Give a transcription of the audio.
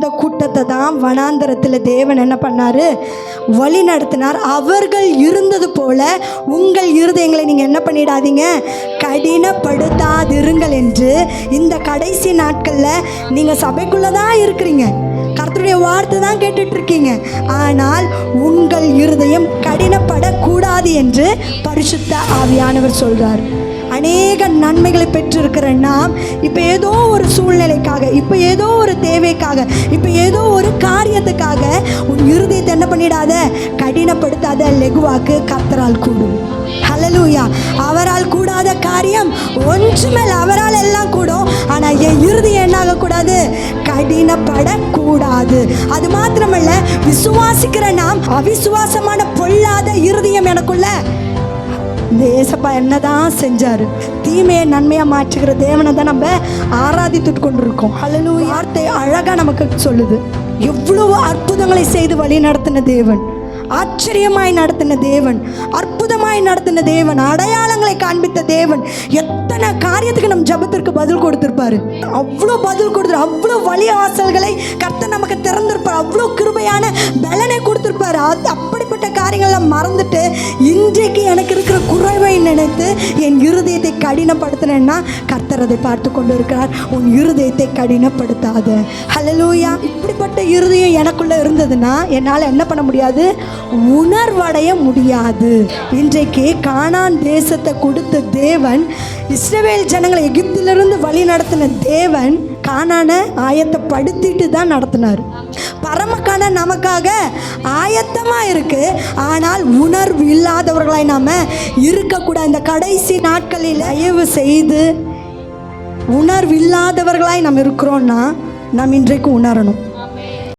இந்த கூட்டத்தை தான் வனாந்தரத்தில் தேவன் என்ன பண்ணார்? வழி நடத்தினார். அவர்கள் இருந்தது போல உங்கள் இருதயங்களை நீங்கள் என்ன பண்ணிடாதீங்க? கடினப்படுத்தாதிருங்கள் என்று இந்த கடைசி நாட்களில் நீங்கள் சபைக்குள்ளே தான் இருக்கிறீங்க. கர்த்தருடைய வார்த்தை தான் கேட்டுட்ருக்கீங்க. ஆனால் உங்கள் இருதயம் கடினப்படக்கூடாது என்று பரிசுத்த ஆவியானவர் சொல்கிறார் அநேக நன்மைகளை பெற்றிருக்கிற நாம் இப்போ ஏதோ இப்போ ஏதோ ஒரு தேவைக்காக இப்போ ஏதோ ஒரு காரியத்துக்காக உன் இருதயத்தை என்ன பண்ணிடாத? கடினப்படுத்தாத லெகுவாக்கு கத்தரால் கூடும். ஹலலூயா அவரால் கூடாத காரியம் ஒன்றுமேல அவரால் எல்லாம் கூடும். ஆனால் என் இறுதி என்ன கூடாது கடினப்படக்கூடாது. அது மாத்திரமல்ல விசுவாசிக்கிற நாம் அவிசுவாசமான பொல்லாத இருதயம் எனக்குள்ள இந்த ஏசப்பா என்னதான் செஞ்சாரு? தீமையை நன்மையா மாற்றுகிற தேவனை தான் நம்ம ஆராதித்துட்டு கொண்டிருக்கோம். அல்லது வார்த்தை அழகா நமக்கு சொல்லுது. எவ்வளவு அற்புதங்களை செய்து வழி நடத்தின தேவன். ஆச்சரியமாய் நடத்தின தேவன். அற்புதமாய் நடத்தின தேவன். அடையாளங்களை காண்பித்த தேவன். எத்தனை காரியத்துக்கு நம் ஜபத்திற்கு பதில் கொடுத்திருப்பாரு? அவ்வளோ பதில் கொடுத்துரு அவ்வளோ வழி வாசல்களை கர்த்தர் நமக்கு திறந்திருப்பார். அவ்வளோ கிருபையான பலனை கொடுத்திருப்பாரு. அது மறந்துட்டு இன்றைக்கு எனக்கு இருக்கிற குறைவை நினைத்து என் இருதயத்தை கடினப்படுத்தினேன்னா கர்த்தர் அதை பார்த்து கொண்டு இருக்கிறார் உன் இருதயத்தை கடினப்படுத்தாத. ஹலலூயா இப்படிப்பட்ட இருதயம் எனக்குள்ள இருந்ததுன்னா என்னால் என்ன பண்ண முடியாது? உணர்வடைய முடியாது. இன்றைக்கு காணான் தேசத்தை கொடுத்த தேவன் இஸ்ரவேல் ஜனங்களை எகிப்திலிருந்து வழி நடத்தின தேவன் கானானை ஆயத்தப்படுத்திட்டு தான் நடத்தினார். பரமக்கான நமக்காக ஆயத்தமாக இருக்குது ஆனால் உணர்வு இல்லாதவர்களாய் நாம் இருக்கக்கூடாது. இந்த கடைசி நாட்களில் தயவு செய்து உணர்வு இல்லாதவர்களாய் நம்ம இருக்கிறோன்னா நாம் இன்றைக்கு உணரணும்.